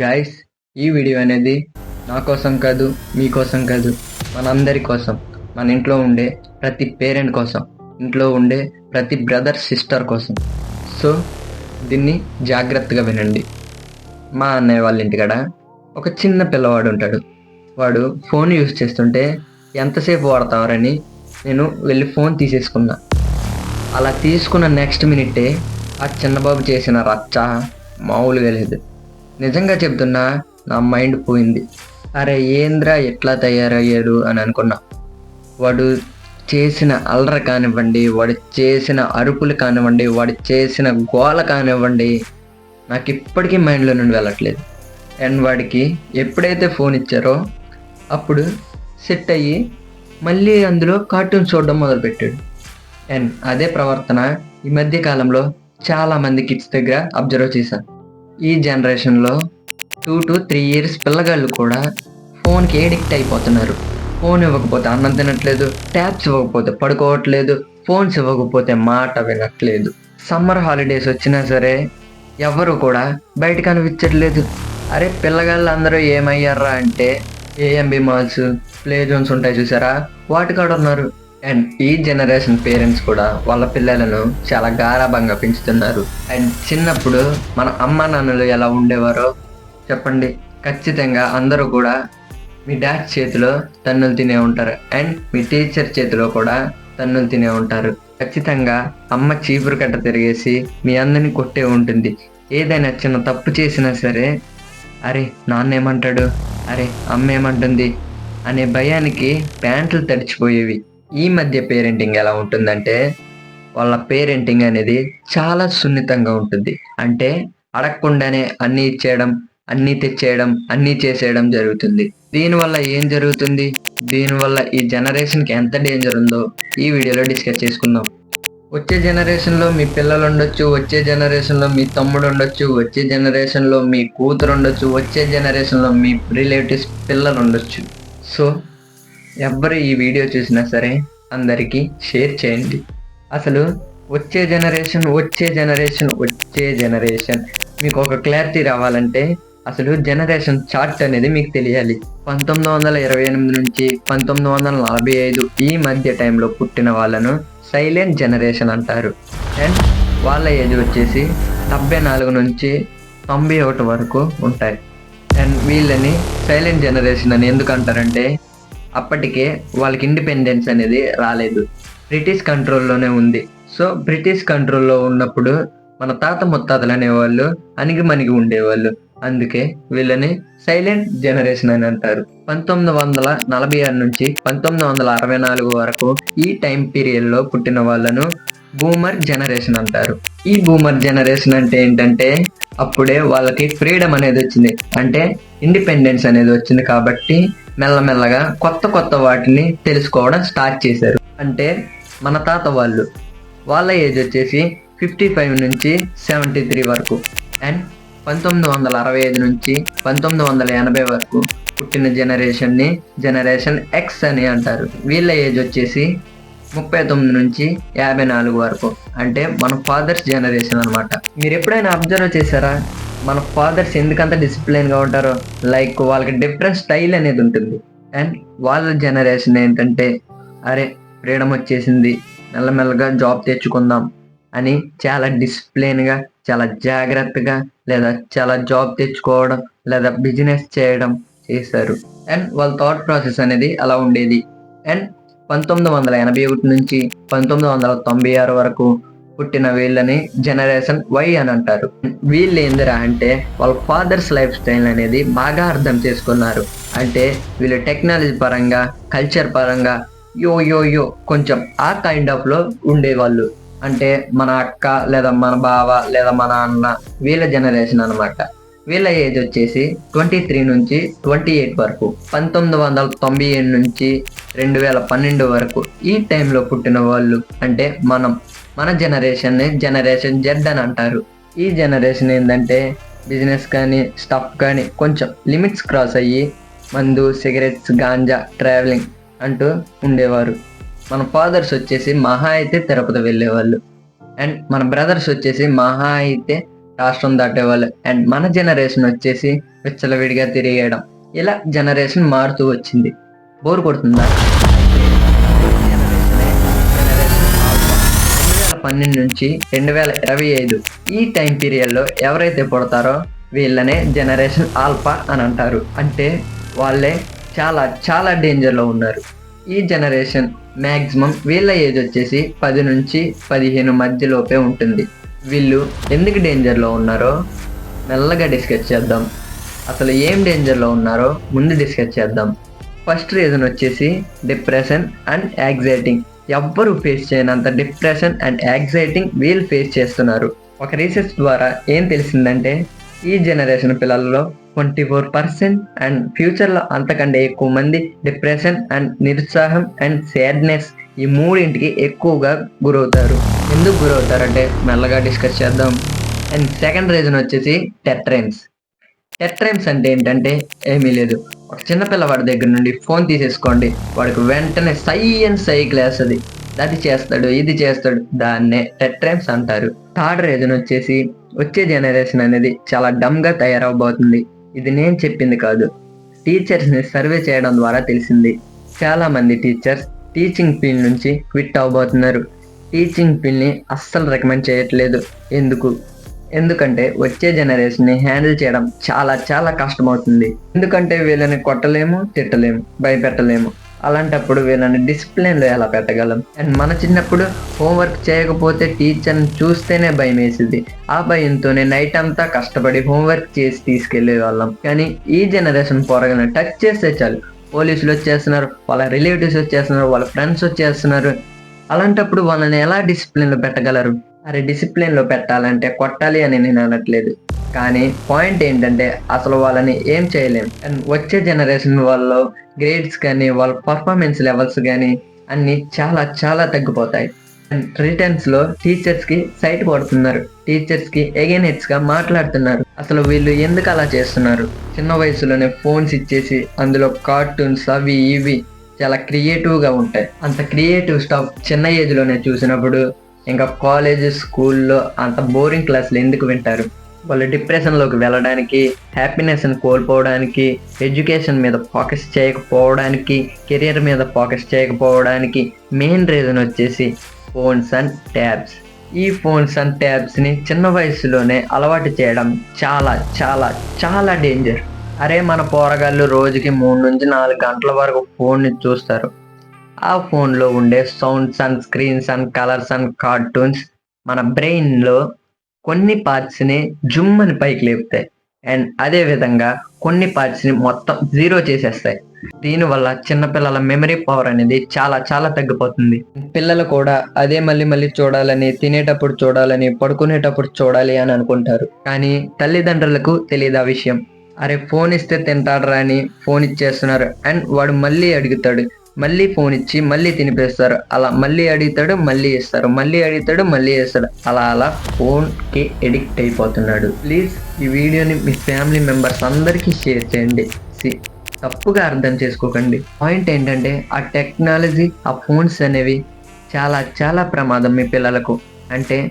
Guys ఈ video అనేది నా కోసం కాదు మీకోసం కాదు మనందరి కోసం. మన ఇంట్లో ఉండే ప్రతి పేరెంట్ కోసం ఇంట్లో ఉండే ప్రతి బ్రదర్ సిస్టర్ కోసం. సో దీన్ని జాగ్రత్తగా వినండి. మా అన్నయ్య వాళ్ళ ఇంటికాడ ఒక చిన్న పిల్లవాడు ఉంటాడు. వాడు ఫోన్ యూజ్ చేస్తుంటే ఎంతసేపు వాడతావారని నేను వెళ్ళి ఫోన్ తీసేసుకున్నా. అలా తీసుకున్న నెక్స్ట్ మినిట్టే ఆ చిన్నబాబు చేసిన రచ్చ మామూలుగా లేదు. నిజంగా చెప్తున్నా నా మైండ్ పోయింది. అరే ఏంద్రా ఎట్లా తయారయ్యాడు అని అనుకున్నా. వాడు చేసిన అల్లర కానివ్వండి వాడు చేసిన అరుపులు కానివ్వండి వాడు చేసిన గోల కానివ్వండి నాకు ఇప్పటికీ మైండ్లో నుండి వెళ్ళట్లేదు. అండ్ వాడికి ఎప్పుడైతే ఫోన్ ఇచ్చారో అప్పుడు సెట్ అయ్యి మళ్ళీ అందులో కార్టూన్ చూడడం మొదలుపెట్టాడు. అండ్ అదే ప్రవర్తన ఈ మధ్య కాలంలో చాలా మంది కిడ్స్ దగ్గర అబ్జర్వ్ చేశాను. ఈ జనరేషన్లో టూ టు త్రీ ఇయర్స్ పిల్లగాళ్ళు కూడా ఫోన్కి ఎడిక్ట్ అయిపోతున్నారు. ఫోన్ ఇవ్వకపోతే అన్నం తినట్లేదు ట్యాబ్స్ ఇవ్వకపోతే పడుకోవట్లేదు ఫోన్స్ ఇవ్వకపోతే మాట వినట్లేదు. సమ్మర్ హాలిడేస్ వచ్చినా సరే ఎవరు కూడా బయట కనిపించట్లేదు అరే పిల్లగాళ్ళు అందరూ ఏమయ్యారా అంటే ఏఎంబి మాల్స్ ప్లే జోన్స్ ఉంటాయి చూసారా? వాటి కాడ ఉన్నారు. అండ్ ఈ జనరేషన్ పేరెంట్స్ కూడా వాళ్ళ పిల్లలను చాలా గారాభంగా పెంచుతున్నారు. అండ్ చిన్నప్పుడు మన అమ్మ నాన్నలు ఎలా ఉండేవారో చెప్పండి. ఖచ్చితంగా అందరూ కూడా మీ డాడ్ చేతిలో తన్నులు తినే ఉంటారు. అండ్ మీ టీచర్ చేతిలో కూడా తన్నులు తినే ఉంటారు. ఖచ్చితంగా అమ్మ చీపురు కట్ట తిరిగేసి మీ అందరిని కొట్టే ఉంటుంది. ఏదైనా చిన్న తప్పు చేసినా సరే అరే నాన్న ఏమంటాడు అరే అమ్మ ఏమంటుంది? అనే భయానికి ప్యాంట్లు తడిచిపోయేవి. ఈ మధ్య పేరెంటింగ్ ఎలా ఉంటుందంటే వాళ్ళ పేరెంటింగ్ అనేది చాలా సున్నితంగా ఉంటుంది. అంటే అడగకుండానే అన్నీ ఇచ్చేయడం అన్నీ తెచ్చేయడం అన్నీ చేసేయడం జరుగుతుంది. దీనివల్ల ఏం జరుగుతుంది? దీనివల్ల ఈ జనరేషన్కి ఎంత డేంజర్ ఉందో ఈ వీడియోలో డిస్కస్ చేసుకుందాం. వచ్చే జనరేషన్లో మీ పిల్లలు ఉండొచ్చు వచ్చే జనరేషన్లో మీ తమ్ముడు ఉండొచ్చు వచ్చే జనరేషన్లో మీ కూతురు ఉండొచ్చు వచ్చే జనరేషన్లో మీ రిలేటివ్స్ పిల్లలు ఉండొచ్చు. సో ఎవ్వరు ఈ వీడియో చూసినా సరే అందరికీ షేర్ చేయండి. అసలు వచ్చే జనరేషన్ వచ్చే జనరేషన్ వచ్చే జనరేషన్. మీకు ఒక క్లారిటీ రావాలంటే అసలు జనరేషన్ చార్ట్ అనేది మీకు తెలియాలి. పంతొమ్మిది వందల ఇరవై ఎనిమిది నుంచి పంతొమ్మిది వందల నలభై ఐదు ఈ మధ్య టైంలో పుట్టిన వాళ్ళను సైలెంట్ జనరేషన్ అంటారు. అండ్ వాళ్ళ ఏజ్ వచ్చేసి డెబ్బై నాలుగు నుంచి తొంభై ఒకటి వరకు ఉంటాయి. అండ్ వీళ్ళని సైలెంట్ జనరేషన్ అని ఎందుకు అంటారంటే అప్పటికే వాళ్ళకి ఇండిపెండెన్స్ అనేది రాలేదు. బ్రిటిష్ కంట్రోల్లోనే ఉంది. సో బ్రిటిష్ కంట్రోల్లో ఉన్నప్పుడు మన తాత ముత్తాతలు అనేవాళ్ళు అణిగి మణిగి ఉండేవాళ్ళు. అందుకే వీళ్ళని సైలెంట్ జనరేషన్ అని అంటారు. పంతొమ్మిది వందల నలభై ఆరు నుంచి పంతొమ్మిది వందల అరవై నాలుగు వరకు ఈ టైం పీరియడ్లో పుట్టిన వాళ్ళను బూమర్ జనరేషన్ అంటారు. ఈ బూమర్ జనరేషన్ అంటే ఏంటంటే అప్పుడే వాళ్ళకి ఫ్రీడమ్ అనేది వచ్చింది. అంటే ఇండిపెండెన్స్ అనేది వచ్చింది కాబట్టి మెల్లమెల్లగా కొత్త కొత్త వాటిని తెలుసుకోవడం స్టార్ట్ చేశారు. అంటే మన తాత వాళ్ళు. వాళ్ళ ఏజ్ వచ్చేసి ఫిఫ్టీ ఫైవ్ నుంచి సెవెంటీ త్రీ వరకు. అండ్ పంతొమ్మిది వందల అరవై ఐదు నుంచి పంతొమ్మిది వందల ఎనభై వరకు పుట్టిన జనరేషన్ని జనరేషన్ ఎక్స్ అని అంటారు. వీళ్ళ ఏజ్ వచ్చేసి ముప్పై తొమ్మిది నుంచి యాభై నాలుగు వరకు. అంటే మన ఫాదర్స్ జనరేషన్ అనమాట మీరు ఎప్పుడైనా అబ్జర్వ్ చేశారా? మన ఫాదర్స్ ఎందుకంత డిసిప్లిన్గా ఉంటారో? లైక్ వాళ్ళకి డిఫరెంట్ స్టైల్ అనేది ఉంటుంది. అండ్ వాళ్ళ జనరేషన్ ఏంటంటే అరే ఫ్రీడమ్ వచ్చేసింది మెల్లమెల్లగా జాబ్ తెచ్చుకుందాం అని చాలా డిసిప్లిన్గా చాలా జాగ్రత్తగా లేదా చాలా జాబ్ తెచ్చుకోవడం లేదా బిజినెస్ చేయడం చేశారు. అండ్ వాళ్ళ థాట్ ప్రాసెస్ అనేది అలా ఉండేది. అండ్ పంతొమ్మిది వందల ఎనభై ఒకటి నుంచి పంతొమ్మిది వందల తొంభై ఆరు వరకు పుట్టిన వీళ్ళని జనరేషన్ వై అని అంటారు. వీళ్ళు ఏందిరా అంటే వాళ్ళ ఫాదర్స్ లైఫ్ స్టైల్ అనేది బాగా అర్థం చేసుకున్నారు. అంటే వీళ్ళు టెక్నాలజీ పరంగా కల్చర్ పరంగా యో యో యో కొంచెం ఆ కైండ్ ఆఫ్లో ఉండేవాళ్ళు. అంటే మన అక్క లేదా మన బావ లేదా మన అన్న వీళ్ళ జనరేషన్ అన్నమాట. వీళ్ళ ఏజ్ వచ్చేసి ట్వంటీ త్రీ నుంచి ట్వంటీ ఎయిట్ వరకు పంతొమ్మిది వందల తొంభై ఏడు నుంచి రెండు వేల పన్నెండు వరకు ఈ టైంలో పుట్టిన వాళ్ళు అంటే మనం. మన జనరేషన్ని జనరేషన్ జెడ్ అని అంటారు. ఈ జనరేషన్ ఏంటంటే బిజినెస్ కానీ స్టఫ్ కానీ కొంచెం లిమిట్స్ క్రాస్ అయ్యి మందు సిగరెట్స్ గాంజా ట్రావెలింగ్ అంటూ ఉండేవారు. మన ఫాదర్స్ వచ్చేసి మహా అయితే తిరుపతి వెళ్ళేవాళ్ళు. అండ్ మన బ్రదర్స్ వచ్చేసి మహా అయితే రాష్ట్రం దాటేవాళ్ళు. అండ్ మన జనరేషన్ వచ్చేసి విచ్చలవిడిగా తిరిగేయడం. ఇలా జనరేషన్ మారుతూ వచ్చింది. బోర్ కొడుతుందా? రెండు వేల పన్నెండు నుంచి రెండు వేల ఇరవై ఐదు ఈ టైం పీరియడ్లో ఎవరైతే పుడతారో వీళ్ళనే జనరేషన్ ఆల్ఫా అని అంటారు. అంటే వాళ్ళే చాలా చాలా డేంజర్లో ఉన్నారు. ఈ జనరేషన్ మ్యాక్సిమం వీళ్ళ ఏజ్ వచ్చేసి పది నుంచి పదిహేను మధ్యలోపే ఉంటుంది. వీళ్ళు ఎందుకు డేంజర్లో ఉన్నారో మెల్లగా డిస్కస్ చేద్దాం. అసలు ఏం డేంజర్లో ఉన్నారో ముందు డిస్కస్ చేద్దాం. ఫస్ట్ రీజన్ వచ్చేసి డిప్రెషన్ అండ్ యాంగ్జైటింగ్ ఎవ్వరు ఫేస్ చేయనంత డిప్రెషన్ అండ్ యాంగ్జైటింగ్ వీళ్ళు ఫేస్ చేస్తున్నారు. ఒక రీసెర్చ్ ద్వారా ఏం తెలిసిందంటే ఈ జనరేషన్ పిల్లల్లో ట్వంటీ ఫోర్ పర్సెంట్ అండ్ ఫ్యూచర్లో అంతకంటే ఎక్కువ మంది డిప్రెషన్ అండ్ నిరుత్సాహం అండ్ సాడ్నెస్ ఈ మూడింటికి ఎక్కువగా గురవుతారు. ఎందుకు గురవుతారంటే మెల్లగా డిస్కస్ చేద్దాం. అండ్ సెకండ్ రీజన్ వచ్చేసి టెట్రైన్స్ టెట్రైమ్స్ అంటే ఏంటంటే ఏమీ లేదు. ఒక చిన్నపిల్లవాడి దగ్గర నుండి ఫోన్ తీసేసుకోండి. వాడికి వెంటనే సై అండ్ సై వేస్తుంది అది. చేస్తాడు ఇది చేస్తాడు దాన్నే టెట్రైమ్స్ అంటారు. థర్డ్ రీజన్ వచ్చేసి వచ్చే జనరేషన్ అనేది చాలా డమ్గా తయారవబోతుంది. ఇది నేను చెప్పింది కాదు. టీచర్స్ని సర్వే చేయడం ద్వారా తెలిసింది. చాలామంది టీచర్స్ టీచింగ్ ఫీల్డ్ నుంచి క్విట్ అవబోతున్నారు. టీచింగ్ ఫీల్డ్ని అస్సలు రికమెండ్ చేయట్లేదు. ఎందుకు? ఎందుకంటే వచ్చే జనరేషన్ని హ్యాండిల్ చేయడం చాలా చాలా కష్టమవుతుంది. ఎందుకంటే వీళ్ళని కొట్టలేము తిట్టలేము భయపెట్టలేము. అలాంటప్పుడు వీళ్ళని డిసిప్లిన్లో ఎలా పెట్టగలం? అండ్ మన చిన్నప్పుడు హోంవర్క్ చేయకపోతే టీచర్ని చూస్తేనే భయం వేసింది. ఆ భయంతోనే నైట్ అంతా కష్టపడి హోంవర్క్ చేసి తీసుకెళ్ళే వాళ్ళం కానీ ఈ జనరేషన్ పోరగానే టచ్ చేస్తే చాలు. పోలీసులు వచ్చేస్తున్నారు వాళ్ళ రిలేటివ్స్ వచ్చేస్తున్నారు వాళ్ళ ఫ్రెండ్స్ వచ్చేస్తున్నారు. అలాంటప్పుడు వాళ్ళని ఎలా డిసిప్లిన్లో పెట్టగలరు? అరే డిసిప్లిన్లో పెట్టాలంటే కొట్టాలి అని నేను అనట్లేదు. కానీ పాయింట్ ఏంటంటే అసలు వాళ్ళని ఏం చేయలేం. అండ్ వచ్చే జనరేషన్ వాళ్ళు గ్రేడ్స్ కానీ వాళ్ళ పర్ఫార్మెన్స్ లెవెల్స్ కానీ అన్నీ చాలా చాలా తగ్గిపోతాయి. రిటర్న్స్లో టీచర్స్కి సైట్ కొడుతున్నారు. టీచర్స్కి ఎగెనెట్స్గా మాట్లాడుతున్నారు. అసలు వీళ్ళు ఎందుకు అలా చేస్తున్నారు? చిన్న వయసులోనే ఫోన్స్ ఇచ్చేసి అందులో కార్టూన్స్ అవి ఇవి చాలా క్రియేటివ్గా ఉంటాయి. అంత క్రియేటివ్ స్టాఫ్ చిన్న ఏజ్లోనే చూసినప్పుడు ఇంకా కాలేజ్ స్కూల్లో అంత బోరింగ్ క్లాసులు ఎందుకు వింటారు? వాళ్ళు డిప్రెషన్లోకి వెళ్ళడానికి హ్యాపీనెస్ని కోల్పోవడానికి ఎడ్యుకేషన్ మీద ఫోకస్ చేయకపోవడానికి కెరియర్ మీద ఫోకస్ చేయకపోవడానికి మెయిన్ రీజన్ వచ్చేసి ఫోన్స్ అండ్ ట్యాబ్స్. ఈ ఫోన్స్ అండ్ ట్యాబ్స్ని చిన్న వయసులోనే అలవాటు చేయడం చాలా చాలా చాలా డేంజర్ అరే మన పోరగాళ్ళు రోజుకి మూడు నుంచి నాలుగు గంటల వరకు ఫోన్ని చూస్తారు. ఆ ఫోన్లో ఉండే sounds and screens and colours and cartoons మన బ్రెయిన్లో కొన్ని పార్ట్స్ని జుమ్మని పైకి లేపుతాయి. అండ్ అదే విధంగా కొన్ని పార్ట్స్ని మొత్తం జీరో చేసేస్తాయి. దీనివల్ల చిన్నపిల్లల మెమరీ పవర్ అనేది చాలా చాలా తగ్గిపోతుంది. పిల్లలు కూడా అదే మళ్ళీ మళ్ళీ చూడాలని తినేటప్పుడు చూడాలని పడుకునేటప్పుడు చూడాలి అని అనుకుంటారు. కానీ తల్లిదండ్రులకు తెలియదు ఆ విషయం. అరే ఫోన్ ఇస్తే తింటాడరా అని ఫోన్ ఇచ్చేస్తున్నారు. అండ్ వాడు మళ్ళీ అడుగుతాడు మళ్ళీ ఫోన్ ఇచ్చి మళ్ళీ తినిపేస్తారు. అలా మళ్ళీ అడుగుతాడు మళ్ళీ ఇస్తారు మళ్ళీ అడుగుతాడు మళ్ళీ ఇస్తాడు అలా అలా ఫోన్కి ఎడిక్ట్ అయిపోతున్నాడు. ప్లీజ్ ఈ వీడియోని మీ ఫ్యామిలీ మెంబర్స్ అందరికీ షేర్ చేయండి. తప్పుగా అర్థం చేసుకోకండి. పాయింట్ ఏంటంటే ఆ టెక్నాలజీ ఆ ఫోన్స్ అనేవి చాలా చాలా ప్రమాదం మీ పిల్లలకు. అంటే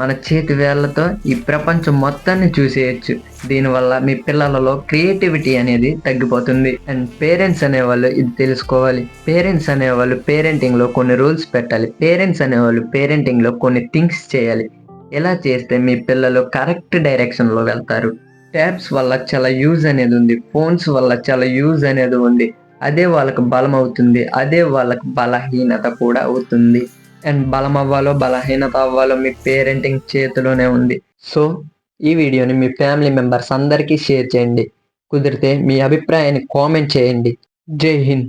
మన చేతి వేళ్ళతో ఈ ప్రపంచం మొత్తాన్ని చూసేయచ్చు. దీనివల్ల మీ పిల్లలలో క్రియేటివిటీ అనేది తగ్గిపోతుంది. అండ్ పేరెంట్స్ అనేవాళ్ళు ఇది తెలుసుకోవాలి. పేరెంట్స్ అనేవాళ్ళు పేరెంటింగ్లో కొన్ని రూల్స్ పెట్టాలి. పేరెంట్స్ అనేవాళ్ళు పేరెంటింగ్లో కొన్ని థింగ్స్ చేయాలి. ఎలా చేస్తే మీ పిల్లలు కరెక్ట్ డైరెక్షన్లో వెళ్తారు. ట్యాబ్స్ వల్ల చాలా యూజ్ అనేది ఉంది. ఫోన్స్ వల్ల చాలా యూజ్ అనేది ఉంది. అదే వాళ్ళకు బలం అవుతుంది అదే వాళ్ళకు బలహీనత కూడా అవుతుంది. అండ్ బలం అవ్వాలో బలహీనత అవ్వాలో మీ పేరెంటింగ్ చేతిలోనే ఉంది. సో ఈ వీడియోని మీ ఫ్యామిలీ మెంబర్స్ అందరికీ షేర్ చేయండి. కుదిరితే మీ అభిప్రాయాన్ని కామెంట్ చేయండి. జై హింద్.